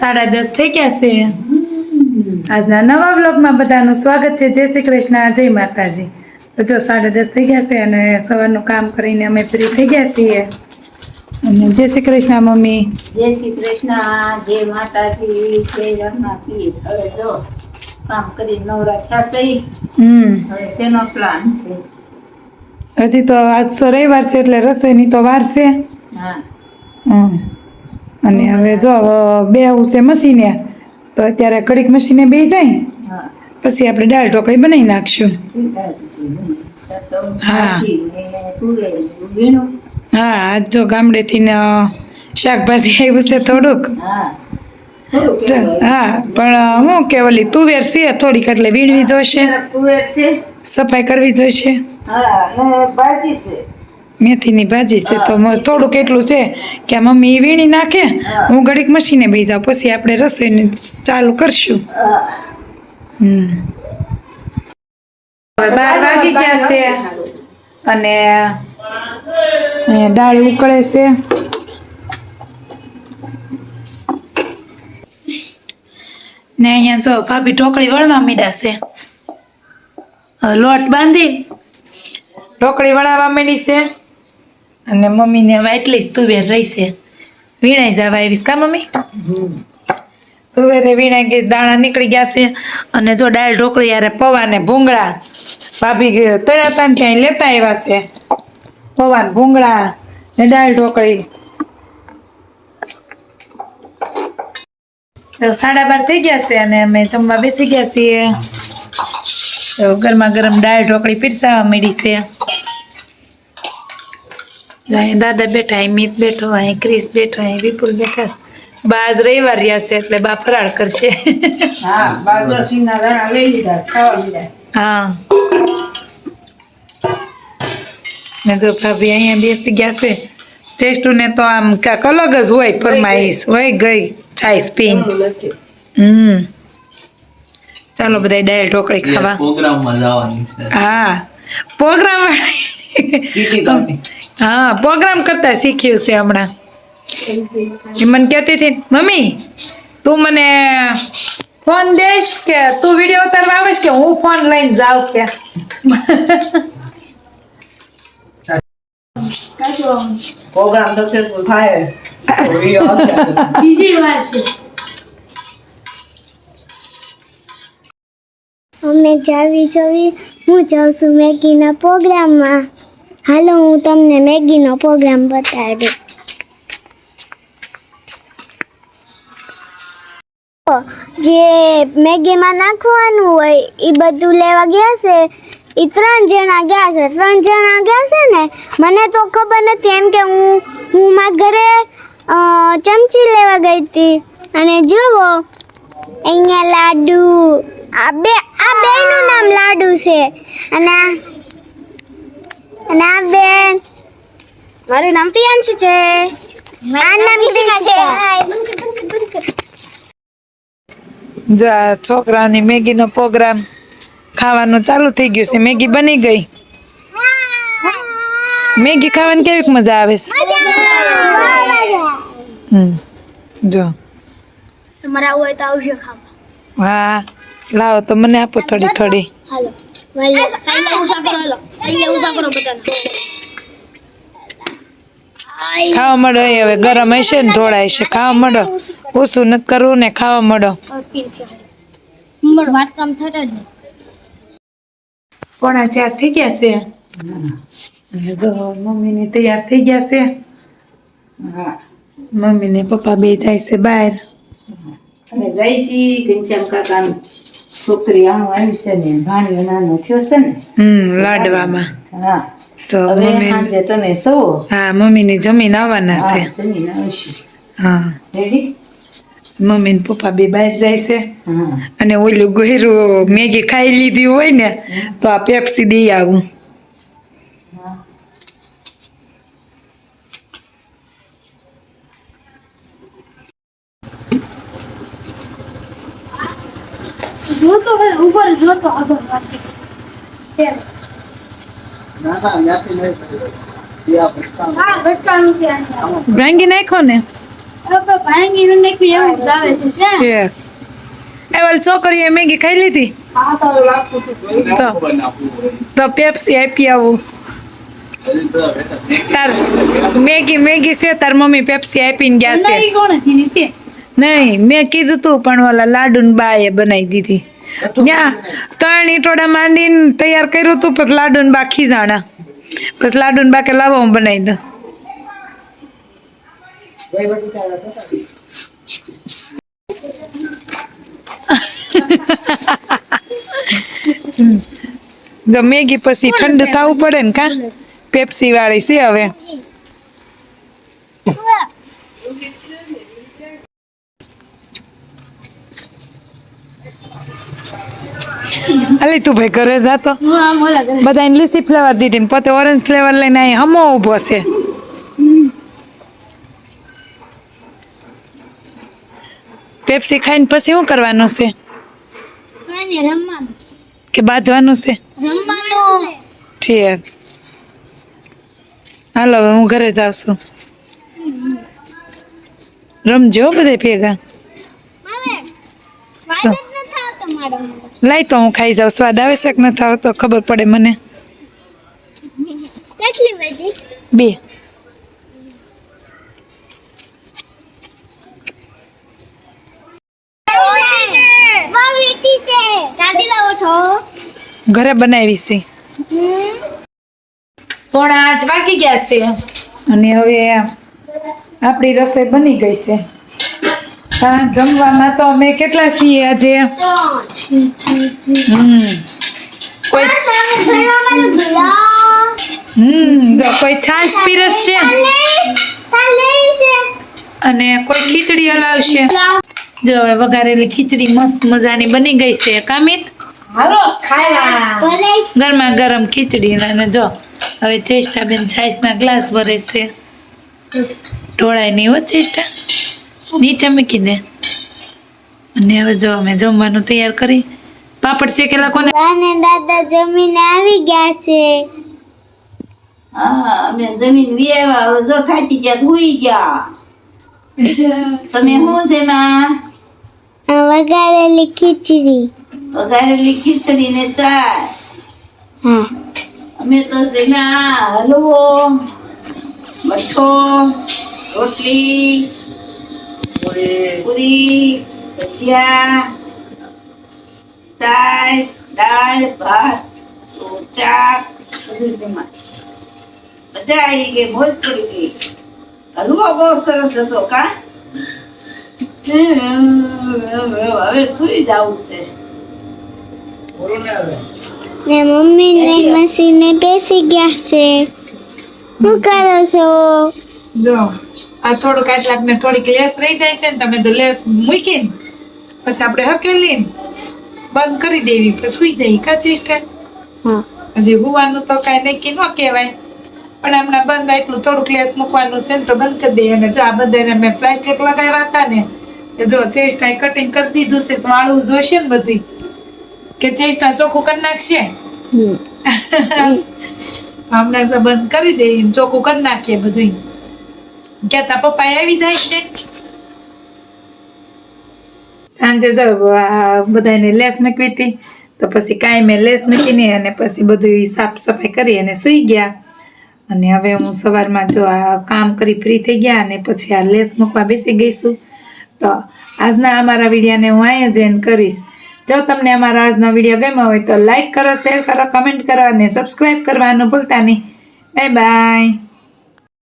સાડા દસ થઈ ગયા છે. આજના નવા બ્લોગમાં બધાનું સ્વાગત છે. જય શ્રી કૃષ્ણ જય માતાજી. તો જો સાડા દસ થઈ ગયા છે અને સવારનું કામ કરીને અમે ફ્રી થઈ ગયા છીએ. અને જય શ્રી કૃષ્ણ મમ્મી. જય શ્રી કૃષ્ણ જય માતાજી જય રમાપી હવે જો કામ કરી નવરા થશે હમ. હવે શેનો પ્લાન છે? હજી તો આજ રવિવાર છે એટલે રસોઈની તો વાર છે. હા. હમ. અને હવે જો બે છે મશીને તો અત્યારે કડીક મશીને બે જાય. પછી આપણે દાળ ઢોકળી બનાવી નાખશું. હા. હા આજ જો ગામડેથી ને શાકભાજી આવ્યું છે થોડુંક. હા. પણ હું કે ઓલી તુવેર છે થોડીક એટલે વીણવી જોઈશે. સફાઈ કરવી જોઈશે. હા ભાજી છે. મેથીની ભાજી છે. તો થોડુંક એટલું છે કે મમ્મી વીણી નાખે. હું ઘડીક મશીને બેસી જાઉં. પછી આપણે રસોઈને ચાલુ કરશું. હમ. બાર વાગી ગયા છે અને દાળ ઉકળે છે. ને અહીંયા જો ભાભી ઢોકળી વળવા મીડા છે. લોટ બાંધી ઢોકળી વળાવવા મીડી છે. અને મમ્મીને હવે એટલી જ તુવેર રહી છે. વીણાઈ જવા આવીશ કા મમ્મી? તુવેરે વીણાઈ ગઈ, દાણા નીકળી ગયા છે. અને જો દાળ ઢોકળી યારે પૌવા ને ભૂંગળા. ભાભી તળ્યા તા ને ત્યાં લેતા આવ્યા છે. પૌવા ને ભૂંગળા ને દાળ ઢોકળી. સાડા બાર થઈ ગયા છે અને અમે જમવા બેસી ગયા છીએ. ગરમા ગરમ દાળ ઢોકળી પીરસાવા મળી છે. અહીં દાદા બેઠા અહીં મિત બેઠો અહીં ક્રિસ બેઠો અહીં વિપુલ બેઠા બાજ બા આજ રવિવાર રહ્યા છે એટલે બા ફરાળ કરશે. હા ને જો ભાભી અહીંયા બેસી ગયા છે. ચેસ્ટુને તો આમ કાંઈક અલગ જ હોય ફરમાઈશ હોય ગઈ છાઈ પીન હમ. ચાલો બધા દાળ ઢોકળી ખાવા. પ્રોગ્રામમાં જવાની છે. હા. પ્રોગ્રામ. હા પ્રોગ્રામ કરતા શીખ્યું છે હમણાં. એ મને કહેતી હતી મમ્મી તું મને ફોન દઈશ કે તું વીડિયો ઉતારવા આવીશ કે હું ફોન લઈને જાઉં કે? પ્રોગ્રામ સક્સેસફુલ થાય. બીજી વાત છે. અમે જાવી છવી હું જાઉં છું મેગીના પ્રોગ્રામમાં હાલો, હું તમને મેગીનો પ્રોગ્રામ બતાવી. જે મેગીમાં નાખવાનું હોય એ બધું લેવા ગયા છે. એ ત્રણ જણા ગયા છે. ત્રણ જણા ગયા છે ને, મને તો ખબર નથી એમ કે હું હું મારા ઘરે ચમચી લેવા ગઈ હતી. અને જુઓ, અહીંયા લાડુ. આ બે, આ બેનું નામ લાડુ છે. અને આ બેન. મારું નામ પ્રિયાંશુ છે. નામ જો આ છોકરાની મેગીનો પ્રોગ્રામ ખાવાનું ચાલુ થઈ ગયું છે. મેગી બની ગઈ. મેગી ખાવાની કેવી મજા આવે છે? હમ જો. તમારા હોય તો આવજો ખાવા. હા લાવો તો મને આપો થોડી થોડી. હાલો. સાઈલે ઉષા કરો હાલો. સાઈલે ઉષા કરો બધાને. ખાવા મળો એ હવે ગરમ હશે ને ઢોળાય છે ખાવા મળો ઓછું નથી કરવું ને ખાવા મળો વાત કામ થતા જ પોણા ચાર થઈ ગયા છે. મમ્મી ને તૈયાર થઈ ગયા છે. હા. મમ્મી ને પપ્પા બે જાય છે બહાર. જાય છે ઘનશ્યામ કાકાની. છોકરી આણું આવી છે ને ભાણિયો નાનો થયો છે ને. હમ લાડવામાં. હા. તો મમ્મી તમે સૌ હા મમ્મીની જમીન આવવાના છે. જમીન આવશું. હા. રેડી મમ્મી ને પપ્પા બે બહાર જાય છે. અને ઓલું ગોયરું મેગી ખાઈ લીધી હોય ને તો આ પેપ્સી દઈ આવું જોતો હોય ઉપર જોતો આગળ વાત ના ના ત્યાંથી નહીં એ હા ભટકાણું છે ભાંગી નાખો ને. હવે ભાંગીને નાખી એવું જ આવે છે એ છોકરીએ મેગી ખાઈ લીધી? તો તો પેપ્સી આપી આવું. તાર મેગી મેગી છે તાર મમ્મી પેપ્સી આપીને ગયા છે. નહીં મેં કીધું તું પણ ઓલા લાડુ ને બા એ બનાવી દીધી. ત્યાં ત્રણ ઈટોડા માંડીને તૈયાર કર્યું તું પછી લાડુ ને બાકી જાણા. પછી લાડુ ને બાકી લાવો હું બનાવી દઉં. જો મેગી પછી ઠંડ થવું પડે ને કા? પેપ્સી વાળી છે હવે. અલી તું ભાઈ ઘરે જાતો? બધા લીસી ફ્લેવર દીધી પોતે ઓરેન્જ ફ્લેવર લઈને અહીં હમો ઊભો છે. પેપ્સી ખાઈને પછી શું કરવાનું છે? કે બાંધવાનું છે? ઠીક. હાલો હવે હું ઘરે જાઉં છું. રમજો બધે ભેગા? લાઈ તો હું ખાઈ જાઉં. સ્વાદ આવે શક ન થાવ તો ખબર પડે મને. કેટલી બધી? બે. ક્યાંથી લાવો છો? ઘરે બનાવી છે. પોણા આઠ વાગી ગયા છે. અને હવે આપણી રસોઈ બની ગઈ છે. હા જમવામાં તો અમે કેટલા છીએ આજે? હમ. કોઈ હમ જો કોઈ છાશ પીરસ છે? અને કોઈ ખીચડી હલાવશે? જો હવે વઘારેલી ખીચડી મસ્ત મજાની બની ગઈ છે કામિત? ગરમા ગરમ ખીચડી અને જો હવે ચેષ્ટાબેન છાશના ગ્લાસ ભરે છે. ઢોળાય નહીં હો ચેષ્ટા? નીચે મૂકી દે. અને હવે જો અમે જમવાનું તૈયાર કરી પાપડ શેકેલા કોને? અને દાદા જમીને આવી ગયા છે. હા અમે જમીન વિયેવા જો થાકી ગયા હુઈ ગયા. તમે શું છે માં? વઘારેલી ખીચડી. વઘારેલી ખીચડી ને ચાસ. હા. અમે તો જેના હલવો મઠો રોટલી પૂરી ભજીયા છાશ દાળ ભાત ચા બધું તેમાં બધા આવી ગઈ મોજ પડી ગઈ. હલવો બહુ સરસ હતો કા? હવે સુઈ જવું છે. ને મમ્મી ને બેસી ગયા છે. હું કરો છો? જો. આ થોડુંક આટલાક ને થોડીક લેસ રહી જાય છે ને તમે તો લેસ મૂકીને પછી આપણે હકેલીને બંધ કરી દેવી પછી સુઈ જાય કા ચેષ્ટા હા. હજી હુવાનું તો કાંઈ નક્કી ન કહેવાય. પણ હમણાં બંધ એટલું થોડુંક લેસ મૂકવાનું છે ને તો બંધ કરી દઈએ અને જો આ બધાને મેં પ્લાસ્ટિક લગાવ્યા હતા ને કે જો ચેસ્ટા કટિંગ કરી દીધું છે તો આળું જોઈશે ને બધી? કે ચેસ્ટા ચોખ્ખું કરી નાખશે? હમણાં બંધ કરી દઈએ ચોખ્ખું કરી નાખીએ બધું કહેતા પપ્પા આવી જાય છે સાંજે જો બધાને લેસ મૂકવી હતી તો પછી કાંઈ મેં લેસ મૂકીને અને પછી બધું સાફ સફાઈ કરી અને સૂઈ ગયા અને હવે હું સવારમાં જો આ કામ કરી ફ્રી થઈ ગયા અને પછી આ લેસ મૂકવા બેસી ગઈશું તો આજના અમારા વિડીયાને હું અહીંયા જ end કરીશ જો તમને અમારો આજનો વીડિયો ગમ્યો હોય તો લાઈક કરો શેર કરો કમેન્ટ કરો અને સબસ્ક્રાઈબ કરવાનું ભૂલતા નહીં બાય બાય